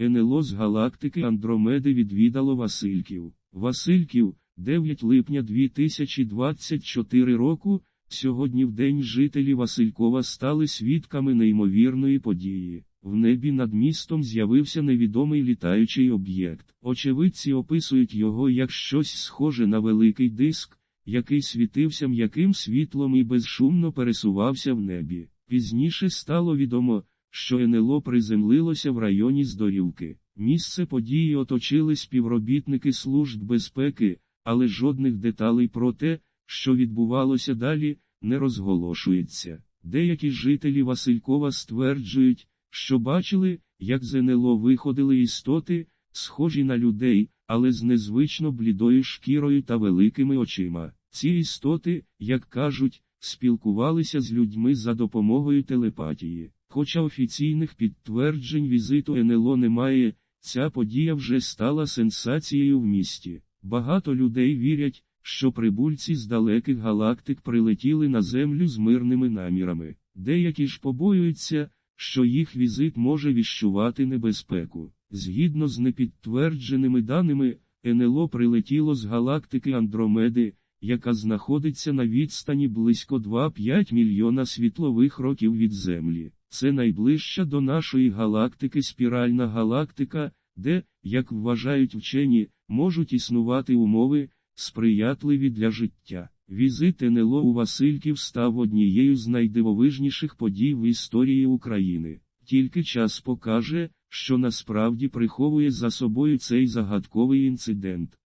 НЛО з галактики Андромеди відвідало Васильків. Васильків, 9 липня 2024 року, сьогодні в день жителі Василькова стали свідками неймовірної події. В небі над містом з'явився невідомий літаючий об'єкт. Очевидці описують його як щось схоже на великий диск, який світився м'яким світлом і безшумно пересувався в небі. Пізніше стало відомо, що НЛО приземлилося в районі Здорівки. Місце події оточили співробітники служб безпеки, але жодних деталей про те, що відбувалося далі, не розголошується. Деякі жителі Василькова стверджують, що бачили, як з НЛО виходили істоти, схожі на людей, але з незвично блідою шкірою та великими очима. Ці істоти, як кажуть, спілкувалися з людьми за допомогою телепатії. Хоча офіційних підтверджень візиту НЛО немає, ця подія вже стала сенсацією в місті. Багато людей вірять, що прибульці з далеких галактик прилетіли на Землю з мирними намірами. Деякі ж побоюються, що їх візит може віщувати небезпеку. Згідно з непідтвердженими даними, НЛО прилетіло з галактики Андромеди, яка знаходиться на відстані близько 2,5 мільйона світлових років від Землі. Це найближча до нашої галактики спіральна галактика, де, як вважають вчені, можуть існувати умови, сприятливі для життя. Візит НЛО у Васильків став однією з найдивовижніших подій в історії України. Тільки час покаже, що насправді приховує за собою цей загадковий інцидент.